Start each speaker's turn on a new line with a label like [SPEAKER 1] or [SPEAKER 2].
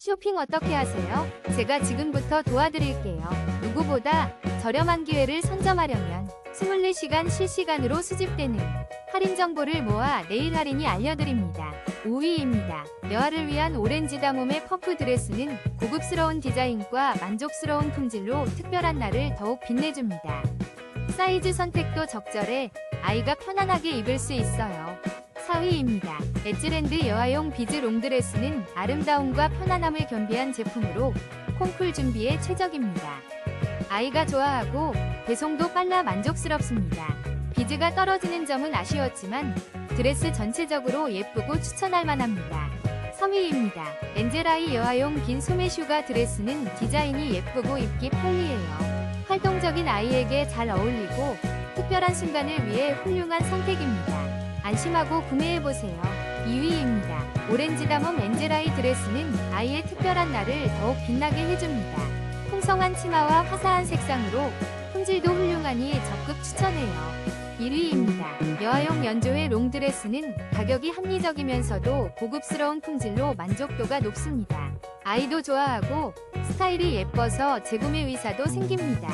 [SPEAKER 1] 쇼핑 어떻게 하세요? 제가 지금부터 도와드릴게요. 누구보다 저렴한 기회를 선점하려면 24시간 실시간으로 수집되는 할인 정보를 모아 내일 할인이 알려드립니다. 5위입니다. 여아를 위한 오렌지 다몸의 퍼프 드레스는 고급스러운 디자인과 만족스러운 품질로 특별한 날을 더욱 빛내줍니다. 사이즈 선택도 적절해 아이가 편안하게 입을 수 있어요. 4위입니다. 엣지랜드 여아용 비즈 롱드레스는 아름다움과 편안함을 겸비한 제품으로 콩쿨 준비에 최적입니다. 아이가 좋아하고 배송도 빨라 만족스럽습니다. 비즈가 떨어지는 점은 아쉬웠지만 드레스 전체적으로 예쁘고 추천할 만합니다. 3위입니다. 엔젤아이 여아용 긴 소매 슈가 드레스는 디자인이 예쁘고 입기 편리해요. 활동적인 아이에게 잘 어울리고 특별한 순간을 위해 훌륭한 선택입니다. 안심하고 구매해보세요. 2위입니다. 오렌지 담엄 엔젤아이 드레스는 아이의 특별한 날을 더욱 빛나게 해줍니다. 풍성한 치마와 화사한 색상으로 품질도 훌륭하니 적극 추천해요. 1위입니다. 여아용 연조의 롱드레스는 가격이 합리적이면서도 고급스러운 품질로 만족도가 높습니다. 아이도 좋아하고 스타일이 예뻐서 재구매 의사도 생깁니다.